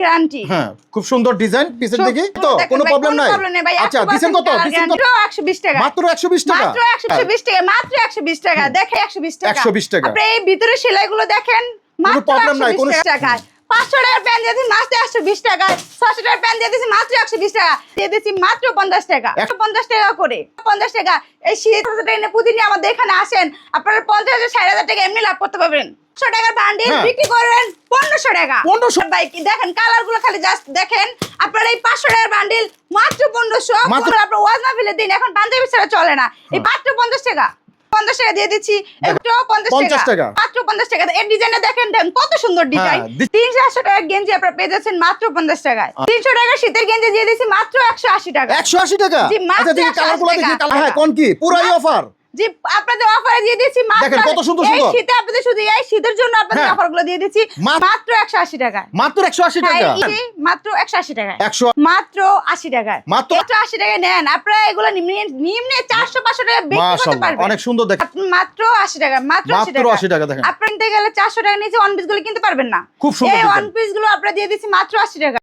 Guarantee হ্যাঁ খুব সুন্দর ডিজাইন পিছের দিকে। তো কোনো প্রবলেম নাই। আচ্ছা দিছেন কত? দিছেন কত? একশো বিশ টাকা। মাত্র 120 টাকা? মাত্র টাকা মাত্র টাকা। দেখে একশো বিশ টাকা। 120 টাকা। আপনি এই ভিতরে সেলাইগুলো দেখেন নাই, কোনো- বিশ পাঁচশো টাকার প্যান্ট দিয়ে দিচ্ছি মাত্র একশো বিশ টাকায় ছশো টাকার প্যান্ট দিয়ে দিচ্ছি মাত্র একশো বিশ টাকা। দিয়ে দিচ্ছি মাত্র পঞ্চাশ টাকা। একশো পঞ্চাশ টাকা করে। পঞ্চাশ টাকা। এই শীত প্রতিদিন আমাদের এখানে আসেন। আপনারা পঞ্চাশ হাজার ষাট হাজার টাকা এমনি লাভ করতে পারবেন। একশো টাকার বান্ডিল হ্যাঁ। বিক্রি করবেন পনেরোশো টাকা। 1500 ভাই কি দেখেন? কালারগুলো খালি জাস্ট দেখেন। আপনারা এই পাঁচশো টাকার বান্ডিল মাত্র পনেরোশো। হ্যাঁ। আপনার ওয়াজ মাহফিলের দিন এখন পাঞ্জাবি ছাড়া চলে না। এই মাত্র পঞ্চাশ টাকা। পঞ্চাশ টাকা দিয়ে দিচ্ছি একটু পঞ্চাশ টাকা। মাত্র পঞ্চাশ টাকা। ডিজাইনটা দেখেন দেখেন কত সুন্দর ডিজাইন। হ্যাঁ, টাকার গেঞ্জি আপনারা পেয়ে যাচ্ছেন মাত্র পঞ্চাশ টাকায় তিনশো শীতের গেঞ্জি দিয়ে দিচ্ছি মাত্র একশো আশি টাকা। 180 টাকা? জি, মাত্র আচ্ছা দেখি 180 দেখি হ্যাঁ কোন কি? পুরাই অফার জি আপনাদের অফারে দিয়ে মাত্র দেখেন কত সুন্দর এই শীতে আপনাদের শুধু এই শীতের জন্য আপনাদের হ্যাঁ। অফারগুলো দিয়ে দিচ্ছি মাত্র- মাত্র একশো আশি টাকা মাত্র 180 হ্যাঁ, টাকা। মাত্র একশো আশি টাকায়। 100 মাত্র আশি টাকায়। মাত্র- মাত্র আশি টাকায় নেন। আপনারা এগুলো নিম্নে নিম্নে চারশো পাঁচশো টাকা বিক্রি করতে পারবেন। অনেক সুন্দর দেখেন মাত্র আশি টাকা মাত্র আশি মাত্র টাকা। 80 টাকা দেখেন। নিতে গেলে চারশো টাকা নিচে ওয়ান পিসগুলো কিনতে পারবেন না। খুব সুন্দর এই ওয়ান পিসগুলো আপনারা দিয়ে দিচ্ছি মাত্র আশি টাকা।